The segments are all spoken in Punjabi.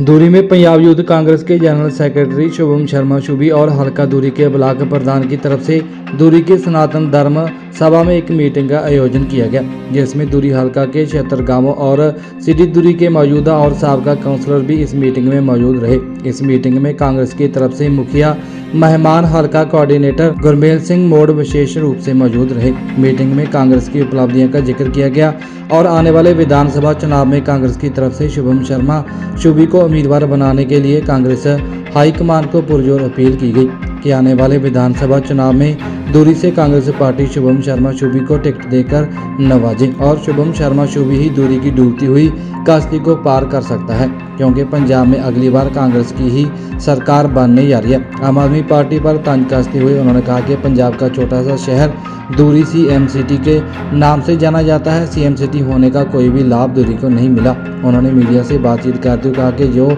दूरी में पंजाब यूथ कांग्रेस के जनरल सेक्रेटरी शुभम शर्मा शुभी और हल्का दूरी के ब्लॉक प्रधान की तरफ से दूरी के सनातन धर्म सभा में एक मीटिंग का आयोजन किया गया, जिसमें दूरी हल्का के छिहत्तर गाँवों और सिटी दूरी के मौजूदा और सबका काउंसलर भी इस मीटिंग में मौजूद रहे। इस मीटिंग में कांग्रेस की तरफ़ से मुखिया मेहमान हल्का कोऑर्डिनेटर गुरमेल सिंह मोड़ विशेष रूप से मौजूद रहे। मीटिंग में कांग्रेस की उपलब्धियों का ज़िक्र किया गया और आने वाले विधानसभा चुनाव में कांग्रेस की तरफ़ से शुभम शर्मा शुभी को उम्मीदवार बनाने के लिए कांग्रेस हाईकमान को पुरजोर अपील की गई कि आने वाले विधानसभा चुनाव में दूरी से कांग्रेस पार्टी शुभम शर्मा शुभी को टिकट देकर नवाजे और शुभम शर्मा शुभी ही दूरी की डूबती हुई कास्ती को पार कर सकता है, क्योंकि पंजाब में अगली बार कांग्रेस की ही सरकार बनने जा रही है। आम आदमी पार्टी पर तंज कसते हुए उन्होंने कहा कि पंजाब का छोटा सा शहर दूरी सी एम सिटी के नाम से जाना जाता है सी एम सिटी होने का कोई भी लाभ दूरी को नहीं मिला उन्होंने मीडिया से बातचीत करते हुए कहा कि जो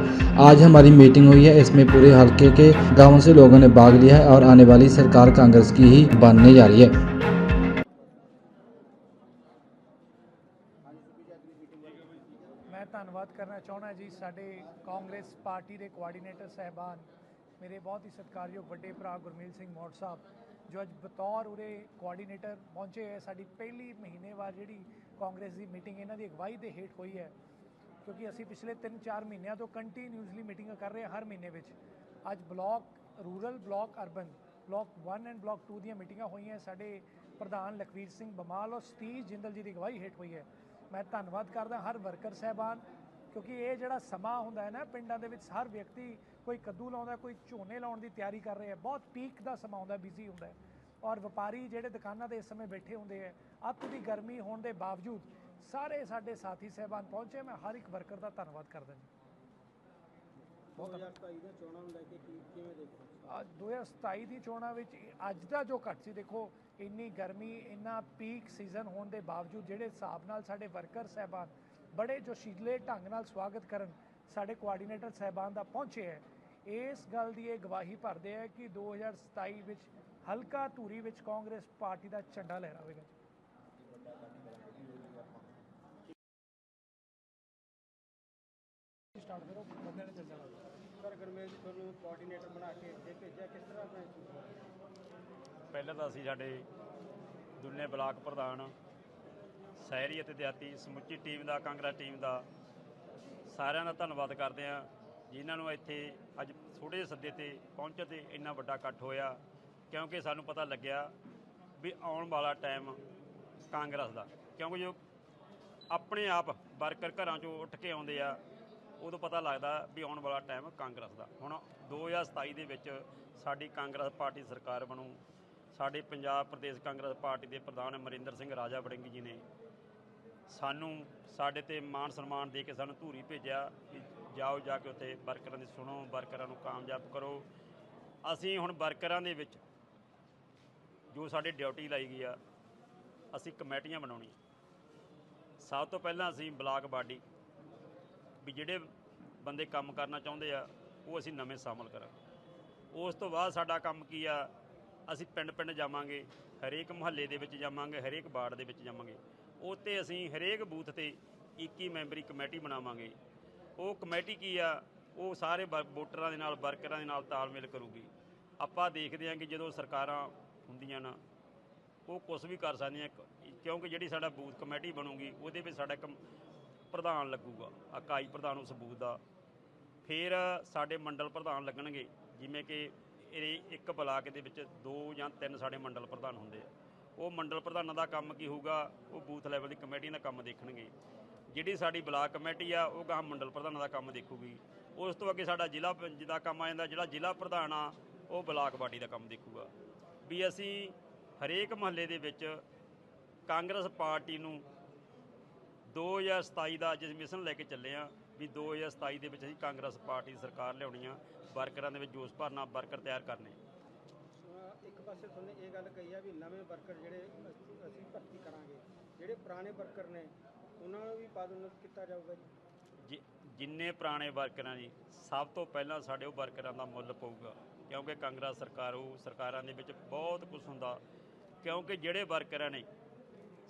आज हमारी मीटिंग हुई है इसमें पूरे हल्के के गांवों से लोगों ने भाग लिया है और आने वाली सरकार कांग्रेस की ही बनने जा रही है ਮੈਂ ਧੰਨਵਾਦ ਕਰਨਾ ਚਾਹੁੰਦਾ ਜੀ ਸਾਡੇ ਕਾਂਗਰਸ ਪਾਰਟੀ ਦੇ ਕੋਆਰਡੀਨੇਟਰ ਸਹਿਬਾਨ ਮੇਰੇ ਬਹੁਤ ਹੀ ਸਤਿਕਾਰਯੋਗ ਵੱਡੇ ਭਰਾ ਗੁਰਮੀਲ ਸਿੰਘ ਮੋੜ ਸਾਹਿਬ, ਜੋ ਅੱਜ ਬਤੌਰ ਉਰੇ ਕੋਆਰਡੀਨੇਟਰ ਪਹੁੰਚੇ ਹੈ ਸਾਡੀ ਪਹਿਲੀ ਮਹੀਨੇਵਾਰ ਜਿਹੜੀ ਕਾਂਗਰਸ ਦੀ ਮੀਟਿੰਗ, ਇਹਨਾਂ ਦੀ ਅਗਵਾਈ ਦੇ ਹੇਠ ਹੋਈ ਹੈ। ਕਿਉਂਕਿ ਅਸੀਂ ਪਿਛਲੇ 3-4 ਮਹੀਨਿਆਂ ਤੋਂ ਕੰਟੀਨਿਊਸਲੀ ਮੀਟਿੰਗਾਂ ਕਰ ਰਹੇ ਹਾਂ ਹਰ ਮਹੀਨੇ ਵਿੱਚ। ਅੱਜ block rural block urban block 1 and block 2 ਦੀਆਂ ਮੀਟਿੰਗਾਂ ਹੋਈਆਂ। ਸਾਡੇ ਪ੍ਰਧਾਨ ਲਖਵੀਰ ਸਿੰਘ ਬਮਾਲ ਔਰ ਸਤੀਸ਼ ਜਿੰਦਲ ਜੀ ਦੀ ਅਗਵਾਈ ਹੇਠ ਹੋਈ ਹੈ। ਮੈਂ ਧੰਨਵਾਦ ਕਰਦਾ ਹਰ ਵਰਕਰ ਸਹਿਬਾਨ, ਕਿਉਂਕਿ ਇਹ ਜਿਹੜਾ ਸਮਾਂ ਹੁੰਦਾ ਹੈ ਨਾ, ਪਿੰਡਾਂ ਦੇ ਵਿੱਚ ਹਰ ਵਿਅਕਤੀ ਕੋਈ ਕੱਦੂ ਲਾਉਂਦਾ ਕੋਈ ਝੋਨੇ ਲਾਉਣ ਦੀ ਤਿਆਰੀ ਕਰ ਰਿਹਾ ਬਹੁਤ ਪੀਕ ਦਾ ਸਮਾਂ ਹੁੰਦਾ ਬਿਜ਼ੀ ਹੁੰਦਾ ਹੈ। ਔਰ ਵਪਾਰੀ ਜਿਹੜੇ ਦੁਕਾਨਾਂ ਤੇ ਇਸ ਸਮੇਂ ਬੈਠੇ ਹੁੰਦੇ ਹੈ ਅੱਤ ਦੀ ਗਰਮੀ ਹੋਣ ਦੇ ਬਾਵਜੂਦ ਸਾਰੇ ਸਾਡੇ ਸਾਥੀ ਸਹਿਬਾਨ ਪਹੁੰਚੇ। ਮੈਂ ਹਰ ਇੱਕ ਵਰਕਰ ਦਾ ਧੰਨਵਾਦ ਕਰਦਾ ਜੀ। 2027 ਦੇ ਚੋਣਾਂ ਨੂੰ ਲੈ ਕੇ ਕੀ ਕਿਵੇਂ ਦੇਖੋ ਅੱਜ 2027 ਦੀ ਚੋਣਾਂ ਵਿੱਚ ਅੱਜ ਦਾ ਜੋ ਘੱਟ ਸੀ ਦੇਖੋ ਇੰਨੀ ਗਰਮੀ ਇੰਨਾ ਪੀਕ ਸੀਜ਼ਨ ਹੋਣ ਦੇ ਬਾਵਜੂਦ ਜਿਹੜੇ ਹਿਸਾਬ ਨਾਲ ਸਾਡੇ ਵਰਕਰ ਸਹਿਬਾਨ ਬੜੇ ਜੋਸ਼ੀਲੇ ਢੰਗ ਨਾਲ ਸਵਾਗਤ ਕਰਨ ਸਾਡੇ ਕੋਆਰਡੀਨੇਟਰ ਸਹਿਬਾਨ ਦਾ ਪਹੁੰਚੇ ਹੈ ਇਸ ਗੱਲ ਦੀ ਇਹ ਗਵਾਹੀ ਭਰਦੇ ਹੈ ਕਿ 2027 ਵਿੱਚ ਹਲਕਾ ਧੂਰੀ ਵਿੱਚ ਕਾਂਗਰਸ ਪਾਰਟੀ ਦਾ ਝੰਡਾ ਲਹਿਰਾਵੇਗਾ ਸਟਾਰਟ ਕਰੋ ਬੰਦੇ ਨੇ ਚੱਲ ਜਾਣਾ ਸਰ ਗਰਮੇਲ ਜੀ ਤੁਹਾਨੂੰ ਕੋਆਰਡੀਨੇਟਰ ਬਣਾ ਕੇ ਇੱਥੇ ਭੇਜਿਆ ਕਿਸ ਤਰ੍ਹਾਂ ਦਾ ਪਹਿਲਾਂ ਤਾਂ ਅਸੀਂ ਸਾਡੇ ਦੁਨੀਆ ਬਲਾਕ ਪ੍ਰਧਾਨ ਸ਼ਹਿਰੀ ਅਤੇ ਦਿਹਾਤੀ ਸਮੁੱਚੀ ਟੀਮ ਦਾ ਕਾਂਗਰਸ ਟੀਮ ਦਾ ਸਾਰਿਆਂ ਦਾ ਧੰਨਵਾਦ ਕਰਦੇ ਹਾਂ। ਜਿਨ੍ਹਾਂ ਨੂੰ ਇੱਥੇ ਅੱਜ ਥੋੜੇ ਜਿਹੇ ਸੱਦੇ ਤੇ ਪਹੁੰਚਣ ਤੇ ਇੰਨਾ ਵੱਡਾ ਇਕੱਠ ਹੋਇਆ, ਕਿਉਂਕਿ ਸਾਨੂੰ ਪਤਾ ਲੱਗਿਆ ਵੀ ਆਉਣ ਵਾਲਾ ਟਾਈਮ ਕਾਂਗਰਸ ਦਾ। ਕਿਉਂਕਿ ਜੋ ਆਪਣੇ ਆਪ ਵਰਕਰ ਘਰਾਂ ਚੋਂ ਉੱਠ ਕੇ ਆਉਂਦੇ ਆ, ਉਦੋਂ ਪਤਾ ਲੱਗਦਾ ਵੀ ਆਉਣ ਵਾਲਾ ਟਾਈਮ ਕਾਂਗਰਸ ਦਾ। ਹੁਣ 2027 ਦੇ ਵਿੱਚ ਸਾਡੀ ਕਾਂਗਰਸ ਪਾਰਟੀ ਸਰਕਾਰ ਬਣੂ, ਸਾਡੇ ਪੰਜਾਬ ਪ੍ਰਦੇਸ਼ ਕਾਂਗਰਸ ਪਾਰਟੀ ਦੇ ਪ੍ਰਧਾਨ ਅਮਰਿੰਦਰ ਸਿੰਘ ਰਾਜਾ ਵੜਿੰਗ ਜੀ ਨੇ ਸਾਨੂੰ ਸਾਡੇ ਤੇ ਮਾਣ ਸਨਮਾਨ ਦੇ ਕੇ ਸਾਨੂੰ ਧੂਰੀ ਭੇਜਿਆ ਜਾਓ ਜਾ ਕੇ ਉੱਥੇ ਵਰਕਰਾਂ ਦੀ ਸੁਣੋ, ਵਰਕਰਾਂ ਨੂੰ ਕਾਮਯਾਬ ਕਰੋ। ਅਸੀਂ ਹੁਣ ਵਰਕਰਾਂ ਦੇ ਵਿੱਚ ਜੋ ਸਾਡੇ ਡਿਊਟੀ ਲਾਈ ਗਈ ਆ, ਅਸੀਂ ਕਮੇਟੀਆਂ ਬਣਾਉਣੀਆਂ। ਸਭ ਤੋਂ ਪਹਿਲਾਂ ਅਸੀਂ ਬਲਾਕ ਬਾਡੀ ਵੀ ਜਿਹੜੇ ਬੰਦੇ ਕੰਮ ਕਰਨਾ ਚਾਹੁੰਦੇ ਆ, ਉਹ ਅਸੀਂ ਨਵੇਂ ਸ਼ਾਮਲ ਕਰਾਂਗੇ। ਉਸ ਤੋਂ ਬਾਅਦ ਸਾਡਾ ਕੰਮ ਕੀ ਆ, ਅਸੀਂ ਪਿੰਡ ਪਿੰਡ ਜਾਵਾਂਗੇ, ਹਰੇਕ ਮੁਹੱਲੇ ਦੇ ਵਿੱਚ ਜਾਵਾਂਗੇ, ਹਰੇਕ ਵਾਰਡ ਦੇ ਵਿੱਚ ਜਾਵਾਂਗੇ। ਉੱਤੇ ਅਸੀਂ ਹਰੇਕ ਬੂਥ ਤੇ 21 ਮੈਂਬਰੀ ਕਮੇਟੀ ਬਣਾਵਾਂਗੇ। ਉਹ ਕਮੇਟੀ ਕੀ ਆ, ਉਹ ਸਾਰੇ ਵਰ- ਵੋਟਰਾਂ ਦੇ ਨਾਲ, ਵਰਕਰਾਂ ਦੇ ਨਾਲ ਤਾਲਮੇਲ ਕਰੂਗੀ। ਆਪਾਂ ਦੇਖਦੇ ਹਾਂ ਕਿ ਜਦੋਂ ਸਰਕਾਰਾਂ ਹੁੰਦੀਆਂ ਨਾ, ਉਹ ਕੁਝ ਵੀ ਕਰ ਸਕਦੀਆਂ ਕਿਉਂਕਿ ਜਿਹੜੀ ਸਾਡਾ ਬੂਥ ਕਮੇਟੀ ਬਣੂਗੀ, ਉਹਦੇ ਵਿੱਚ ਸਾਡਾ ਇੱਕ ਪ੍ਰਧਾਨ ਲੱਗੂਗਾ, ਇਕਾਈ ਪ੍ਰਧਾਨ ਉਸ ਬੂਥ ਦਾ। ਫਿਰ ਸਾਡੇ ਮੰਡਲ ਪ੍ਰਧਾਨ ਲੱਗਣਗੇ, ਜਿਵੇਂ ਕਿ ਇਹ ਇੱਕ ਬਲਾਕ ਦੇ ਵਿੱਚ ਦੋ ਜਾਂ ਤਿੰਨ ਸਾਡੇ ਮੰਡਲ ਪ੍ਰਧਾਨ ਹੁੰਦੇ ਆ। ਉਹ ਮੰਡਲ ਪ੍ਰਧਾਨਾਂ ਦਾ ਕੰਮ ਕੀ ਹੋਊਗਾ, ਉਹ ਬੂਥ ਲੈਵਲ ਦੀ ਕਮੇਟੀ ਦਾ ਕੰਮ ਦੇਖਣਗੇ। ਜਿਹੜੀ ਸਾਡੀ ਬਲਾਕ ਕਮੇਟੀ ਆ, ਉਹ ਗਾਂ ਮੰਡਲ ਪ੍ਰਧਾਨਾਂ ਦਾ ਕੰਮ ਦੇਖੂਗੀ। ਉਸ ਤੋਂ ਅੱਗੇ ਸਾਡਾ ਜ਼ਿਲ੍ਹਾ ਪ- ਜਿਹਦਾ ਕੰਮ ਆ ਜਾਂਦਾ, ਜਿਹੜਾ ਜ਼ਿਲ੍ਹਾ ਪ੍ਰਧਾਨ ਆ, ਉਹ ਬਲਾਕ ਪਾਰਟੀ ਦਾ ਕੰਮ ਦੇਖੂਗਾ। ਵੀ ਅਸੀਂ ਹਰੇਕ ਮਹੱਲੇ ਦੇ ਵਿੱਚ ਕਾਂਗਰਸ ਪਾਰਟੀ ਨੂੰ 2027 ਦਾ ਜਿਸ ਮਿਸ਼ਨ ਲੈ ਕੇ ਚੱਲੇ ਆ, ਵੀ 2027 ਦੇ ਵਿੱਚ ਅਸੀਂ ਕਾਂਗਰਸ ਪਾਰਟੀ ਦੀ ਸਰਕਾਰ ਲਿਆਉਣੀ ਆ, ਵਰਕਰਾਂ ਦੇ ਵਿੱਚ ਜੋਸ਼ ਭਰਨਾ, ਵਰਕਰ ਤਿਆਰ ਕਰਨੇ। ਇੱਕ ਪਾਸੇ ਤੁਹਾਨੂੰ ਇਹ ਗੱਲ ਕਹੀ ਆ ਵੀ ਨਵੇਂ ਵਰਕਰ ਜਿਹੜੇ ਅਸੀਂ ਭਰਤੀ ਕਰਾਂਗੇ, ਜਿਹੜੇ ਪੁਰਾਣੇ ਵਰਕਰ ਨੇ ਉਹਨਾਂ ਨੂੰ ਵੀ ਪਦੋન્નਤ ਕੀਤਾ ਜਾਊਗਾ ਜੀ। ਜਿ- ਜਿੰਨੇ ਪੁਰਾਣੇ ਵਰਕਰਾਂ ਜੀ, ਸਭ ਤੋਂ ਪਹਿਲਾਂ ਸਾਡੇ ਉਹ ਵਰਕਰਾਂ ਦਾ ਮੁੱਲ ਪਊਗਾ। ਕਿਉਂਕਿ ਕਾਂਗਰਸ ਸਰਕਾਰ ਉਹ ਸਰਕਾਰਾਂ ਦੇ ਵਿੱਚ ਬਹੁਤ ਕੁਝ ਹੁੰਦਾ। ਕਿਉਂਕਿ ਜਿਹੜੇ ਵਰਕਰਾਂ ਨੇ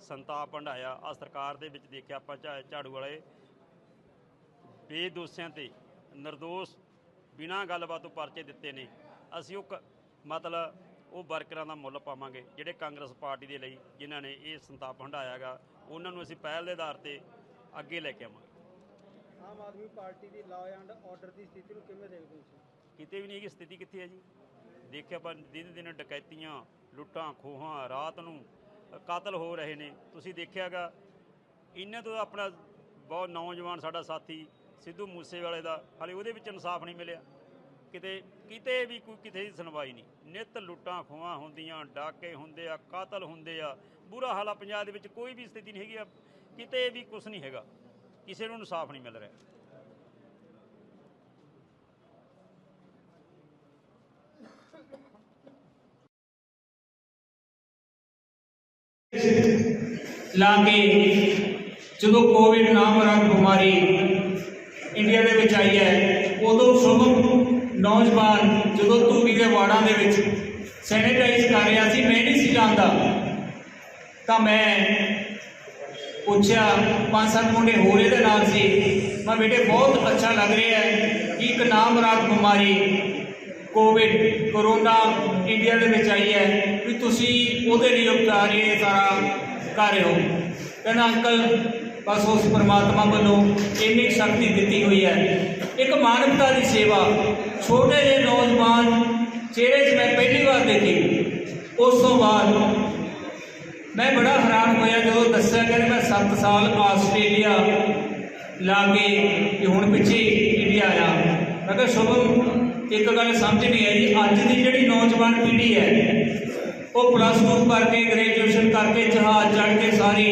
ਸੰਤਾਪ ਹੰਢਾਇਆ ਆ ਸਰਕਾਰ ਦੇ ਵਿੱਚ ਦੇਖਿਆ ਆਪਾਂ ਝਾ- ਝਾੜੂ ਵਾਲੇ ਬੇਦੋਸ਼ਿਆਂ ਤੇ ਨਿਰਦੋਸ਼ ਬਿਨਾਂ ਗੱਲਬਾਤ ਤੋਂ ਪਰਚੇ ਦਿੱਤੇ ਨੇ। ਅਸੀਂ ਉਹ ਕ- ਮਤਲਬ ਉਹ ਵਰਕਰਾਂ ਦਾ ਮੁੱਲ ਪਾਵਾਂਗੇ, ਜਿਹੜੇ ਕਾਂਗਰਸ ਪਾਰਟੀ ਦੇ ਲਈ, ਜਿਨ੍ਹਾਂ ਨੇ ਇਹ ਸੰਤਾਪ ਹੰਢਾਇਆਗਾ ਉਹਨਾਂ ਨੂੰ ਅਸੀਂ ਪਹਿਲ ਦੇ ਆਧਾਰ ਤੇ ਅੱਗੇ ਲੈ ਕੇ ਆਵਾਂਗੇ। ਆਮ ਆਦਮੀ ਪਾਰਟੀ ਦੀ ਲਾਅ ਐਂਡ ਆਰਡਰ ਦੀ ਸਥਿਤੀ ਨੂੰ ਕਿਵੇਂ ਦੇਖਦੇ ਹੋ ਤੁਸੀਂ? ਕਿਤੇ ਵੀ ਨਹੀਂ ਹੈਗੀ ਸਥਿਤੀ ਕਿੱਥੇ ਹੈ ਜੀ? ਦੇਖਿਆ ਪਰ ਦਿਨ ਦਿਨ ਡਕੈਤੀਆਂ ਲੁੱਟਾਂ ਖੋਹਾਂ ਰਾਤ ਨੂੰ ਕਾਤਲ ਹੋ ਰਹੇ ਨੇ। ਤੁਸੀਂ ਦੇਖਿਆਗਾ ਇਹਨਾਂ ਤੋਂ ਆਪਣਾ ਬਹੁਤ ਨੌਜਵਾਨ ਸਾਡਾ ਸਾਥੀ ਸਿੱਧੂ ਮੂਸੇਵਾਲੇ ਦਾ ਹਾਲੇ ਉਹਦੇ ਵਿੱਚ ਇਨਸਾਫ ਨਹੀਂ ਮਿਲਿਆ। ਕਿਤੇ ਕਿਤੇ ਵੀ ਕੋਈ ਕਿਸੇ ਦੀ ਸੁਣਵਾਈ ਨਹੀਂ। ਨਿਤ ਲੁੱਟਾਂ ਖੋਹਾਂ ਹੁੰਦੀਆਂ ਡਾਕੇ ਹੁੰਦੇ ਆ ਕਾਤਲ ਹੁੰਦੇ ਆ। ਬੁਰਾ ਹਾਲ ਆ ਪੰਜਾਬ ਦੇ ਵਿੱਚ ਕੋਈ ਵੀ ਸਥਿਤੀ ਨਹੀਂ ਹੈਗੀ ਆ, ਕਿਤੇ ਵੀ ਕੁਝ ਨਹੀਂ ਹੈਗਾ। ਕਿਸੇ ਨੂੰ ਇਨਸਾਫ ਨਹੀਂ ਮਿਲ ਰਿਹਾ। ਲਾ ਕੇ ਜਦੋਂ ਕੋਵਿਡ ਨਾਮਰਤ ਬਿਮਾਰੀ ਇੰਡੀਆ ਦੇ ਵਿੱਚ ਆਈ ਹੈ ਉਦੋਂ ਸ਼ੁਭਮ ਨੌਜਵਾਨ, ਜਦੋਂ ਧੂਰੀ ਦੇ ਵਾੜਾਂ ਦੇ ਵਿੱਚ ਸੈਨੀਟਾਈਜ਼ ਕਰ ਰਿਹਾ ਸੀ, ਮੈਂ ਨਹੀਂ ਸੀ ਜਾਣਦਾ। ਤਾਂ ਮੈਂ ਪੁੱਛਿਆ, ਪੰਜ ਸੱਤ ਮੁੰਡੇ ਹੋਰ ਇਹਦੇ ਨਾਲ ਸੀ। ਮੈਂ ਬੇਟੇ, ਬਹੁਤ ਅੱਛਾ ਲੱਗ ਰਿਹਾ ਹੈ ਕਿ ਇੱਕ ਨਾਮਰਾਤ ਬਿਮਾਰੀ ਕੋਵਿਡ ਕਰੋਨਾ ਇੰਡੀਆ ਦੇ ਵਿੱਚ ਆਈ ਹੈ ਵੀ ਤੁਸੀਂ ਉਹਦੇ ਲਈ ਉਪਚਾਰ ਇਹ ਸਾਰਾ ਕਰ ਰਹੇ ਹੋ। ਕਹਿੰਦਾ, ਅੰਕਲ ਬਸ ਉਸ ਪਰਮਾਤਮਾ ਵੱਲੋਂ ਇੰਨੀ ਕੁ ਸ਼ਕਤੀ ਦਿੱਤੀ ਹੋਈ ਹੈ। ਇੱਕ ਮਾਨਵਤਾ ਦੀ ਸੇਵਾ, ਛੋਟੇ ਜਿਹੇ ਨੌਜਵਾਨ ਚਿਹਰੇ 'ਚ ਮੈਂ ਪਹਿਲੀ ਵਾਰ ਦੇਖੀ, ਉਸ ਤੋਂ ਬਾਅਦ ਮੈਂ ਬੜਾ ਹੈਰਾਨ ਹੋਇਆ ਜਦੋਂ ਦੱਸਿਆ ਕਿ ਮੈਂ 7 ਸਾਲ ਆਸਟ੍ਰੇਲੀਆ ਲਾ ਕੇ ਤੇ ਹੁਣ ਪਿੱਛੇ ਇੰਡੀਆ ਆਇਆ। ਮੈਂ ਕਿਹਾ, ਸ਼ੁਭਮ, ਇੱਕ ਗੱਲ ਸਮਝ ਨਹੀਂ ਆਈ। ਅੱਜ ਦੀ ਜਿਹੜੀ ਨੌਜਵਾਨ ਪੀੜ੍ਹੀ ਹੈ, ਉਹ ਪਲੱਸ 2 ਕਰਕੇ ਗ੍ਰੈਜੂਏਸ਼ਨ ਕਰਕੇ ਜਹਾਜ਼ ਚੜ੍ਹ ਕੇ ਸਾਰੀ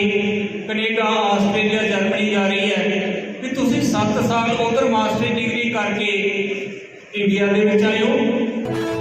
ਕੈਨੇਡਾ, ਆਸਟ੍ਰੇਲੀਆ, ਜਰਮਨੀ ਜਾ ਰਹੀ ਹੈ ਵੀ ਤੁਸੀਂ 7 ਸਾਲ ਉਧਰ ਮਾਸਟਰੀ ਡਿਗਰੀ ਕਰਕੇ ਇੰਡੀਆ ਦੇ ਵਿੱਚ ਆਏ ਹੋ?